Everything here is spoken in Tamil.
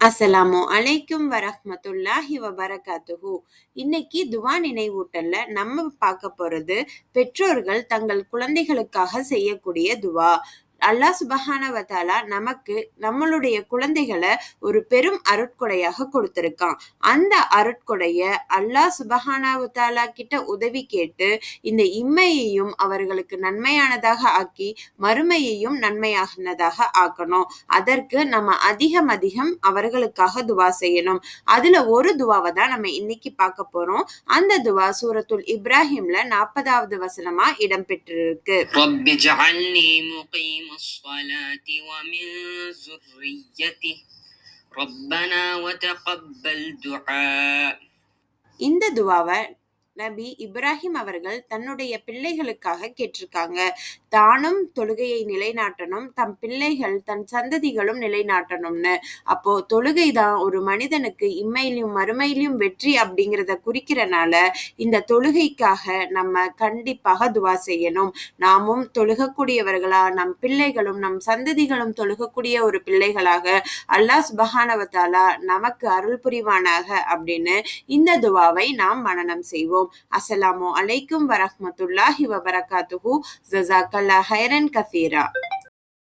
அஸ்ஸலாமு அலைக்கும் வரஹ்மத்துல்லாஹி வபரகாத்துஹு. இன்னைக்கு துவா நினைவூட்டல்ல நம்ம பார்க்க போறது பெற்றோர்கள் தங்கள் குழந்தைகளுக்காக செய்யக்கூடிய துவா. அல்லாஹ் சுபஹானவத்தாலா நமக்கு நம்மளுடைய குழந்தைகளை ஒரு பெரும் அருட்கொடையாக கொடுத்திருக்கான். அந்த அருட்கொடைய அல்லாஹ் சுபஹானவத்தாலா கிட்ட உதவி கேட்டு இந்த இம்மையையும் அவர்களுக்கு நன்மையானதாக ஆக்கி மறுமையையும் நன்மையானதாக ஆக்கணும். அதற்கு நம்ம அதிகம் அதிகம் அவர்களுக்காக துவா செய்யணும். அதுல ஒரு துவாவை தான் நம்ம இன்னைக்கு பார்க்க போறோம். அந்த துவா சூரத்துல் இப்ராஹிம்ல நாற்பதாவது வசனமா இடம்பெற்றிருக்கு. الصلاة ومن ذريته ربنا وتقبل دعاء இந்த துவாவை நபி இப்ராஹிம் அவர்கள் தன்னுடைய பிள்ளைகளுக்காக கேட்டிருக்காங்க. தானும் தொழுகையை நிலைநாட்டணும் தம் பிள்ளைகள் தன் சந்ததிகளும் நிலைநாட்டணும்னு. அப்போ தொழுகை தான் ஒரு மனிதனுக்கு இம்மையிலும் மறுமையிலும் வெற்றி அப்படிங்கிறத குறிக்கிறனால இந்த தொழுகைக்காக நம்ம கண்டிப்பாக துவா செய்யணும். நாமும் தொழுகக்கூடியவர்களா நம் பிள்ளைகளும் நம் சந்ததிகளும் தொழுகக்கூடிய ஒரு பிள்ளைகளாக அல்லாஹ் சுபஹானவத்தாலா நமக்கு அருள் புரிவானாக அப்படின்னு இந்த துவாவை நாம் மனநம் செய்வோம். அஸ்ஸலாமு அலைக்கும் வரஹ்மத்துல்லாஹி வபரகாத்துஹு. ஜசாக்கல்லா ஹைரன் கசீரா.